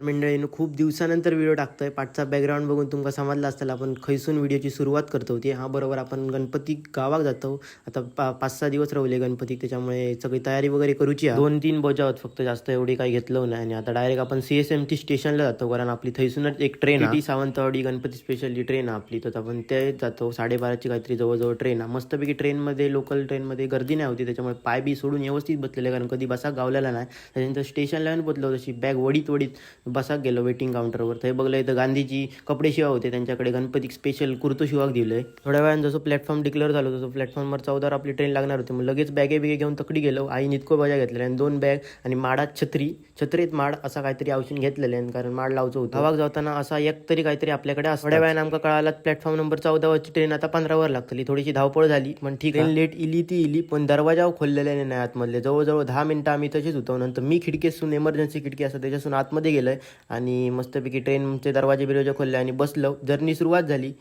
मंडळीनं खूप दिवसानंतर व्हिडिओ टाकतोय. पाठचा बॅकग्राऊंड बघून तुमका समजला असताना आपण खैसून व्हिडिओची सुरुवात करतो होती. हा बरोबर आपण गणपती गावाक जातो. आता पा पाच सहा दिवस राहिले गणपती त्याच्यामुळे सगळी तयारी वगैरे करूची दोन तीन बजावत फक्त जास्त एवढी काही घेतलं नाही. आणि आता डायरेक्ट आपण सी एस एम टी स्टेशनला जातो कारण आपली थैसूनच एक ट्रेन आहे. सावंतवाडी गणपती स्पेशल जी ट्रेन आहे आपली तर आपण ते जातो. साडेबाराची काहीतरी जवळजवळ ट्रेन आहे. मस्तपैकी ट्रेनमध्ये लोकल ट्रेनमध्ये गर्दी नाही होती. त्याच्यामुळे पाय बी सोडून व्यवस्थित बसलेले कारण कधी बसा गावलेला नाही. त्याच्यानंतर स्टेशनला येऊन बसलो तशी बॅग वडीत वडीत बसाक गेलो वेटिंग काउंटरवर ते बघलं इथं गांधीजी कपडे शिवा होते. त्यांच्याकडे गणपती स्पेशल कुर्तो शिवाक दिलंय. थोड्या वेळानं जसं प्लॅटफॉर्म डिक्लेअर झालं तसं प्लॅटफॉर्मवर चौदावर आपली ट्रेन लागणार होती. मग लगेच बॅगे बिगे घेऊन तकडी गेलो. आई नितको बजा घेतलेल्या आणि दोन बॅग आणि माडात छत्री. छत्रीत माड असा काहीतरी औषध घेतलेले कारण माड लावचं होतं. हवाक जाताना असा एक तरी काहीतरी आपल्याकडे असं थोड्या वेळानं आमका कळाला प्लॅटफॉर्म नंबर चौदावरची ट्रेन आता पंधरावर लागतली. थोडीशी धावपळ झाली. पण ठीक आहे. लेट इली ती इली. पण दरवाजा खोललेले नाही आतमधले. जवळजवळ दहा मिनिटं आम्ही तसेच होतो. नंतर मी खिडकीसून इमर्जन्सी खिडकी असं त्याच्यासून आतमध्ये गेलोय. आणि मस्तपैकी ट्रेनचे दरवाजे बिरवाजे खोलले आणि बसलो. जर्नी सुरुवात झाली.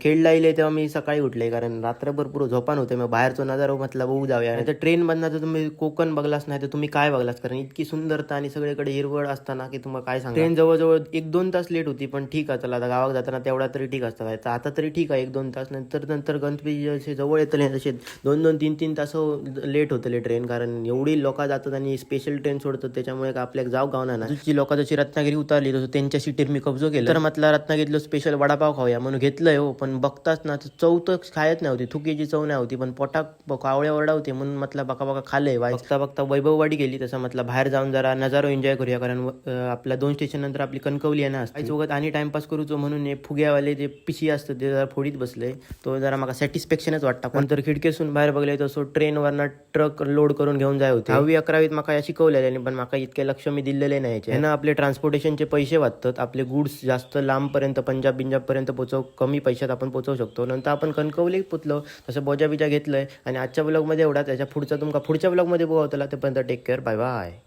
खेळला येईल तेव्हा मी सकाळी उठले कारण रात्रभर पुरं झोपान होते. मग बाहेरचो नजारा म्हटलं बघू जाऊया. नाही तर ट्रेन मधनं तर तुम्ही कोकण बघलाच नाही तर तुम्ही काय बघलास? कारण इतकी सुंदरता आणि सगळीकडे हिरवळ असताना की तुम्हाला काय सांगा ट्रेन जवळजवळ एक दोन तास लेट होती पण ठीक आहे चला आता गावात जाताना तेवढा तरी ठीक असतं. तर आता तरी ठीक आहे एक दोन तास. नंतर नंतर गणपती जसे जवळ येतले तसे दोन दोन तीन तीन तास लेट होतले ट्रेन कारण एवढी लोक जातात आणि स्पेशल ट्रेन सोडतात त्याच्यामुळे आपल्याला जाव गावना ना जी लोक जशी रत्नागिरी उतरली तसं त्यांच्या सीटेर मी कब्जो केला. तर म्हटलं रत्नागिरीतलं स्पेशल वडापाव खाऊया. म्हणून घेतलंय हो पण बघताच ना तर चव तर खायत नाही होती थुकीची चव नाही होती पण पोटात कावळ्या ओरडा होती म्हणून म्हटलं बका बका खाल्लंय बघता बघता वैभववाडी गेली तसं म्हटलं बाहेर जाऊन जरा नजारो एन्जॉय करूया कारण आपल्या दोन स्टेशन नंतर आपली कणकवली आहे ना सोबत आणि टाइमपास करूचो म्हणून हे फुग्यावाले जे पिशी असतं ते जरा फोडीत बसले. तो जरा मला सॅटिस्फॅक्शनच वाटतं पण तर खिडकीसून बाहेर बघले तसं ट्रेनवरनं ट्रक लोड करून घेऊन जाय होते. दहावी अकरावीत माका या शिकवलेले पण माका इतके लक्ष मी दिलेले नाही. ह्यानं आपले ट्रान्सपोर्टेशनचे पैसे वाचतात. आपले गुड्स जास्त लांबपर्यंत पंजाब बिंजाबपर्यंत पोचव कमी पैशात आपण पोचवू शकतो. नंतर आपण कणकवली पुतलो तसं बोजा बिजा घेतलं आहे आणि आजच्या ब्लॉगमध्ये एवढा त्याच्या पुढचा तुमका पुढच्या ब्लॉगमध्ये बघावतला तोपर्यंत टेक केअर बाय बाय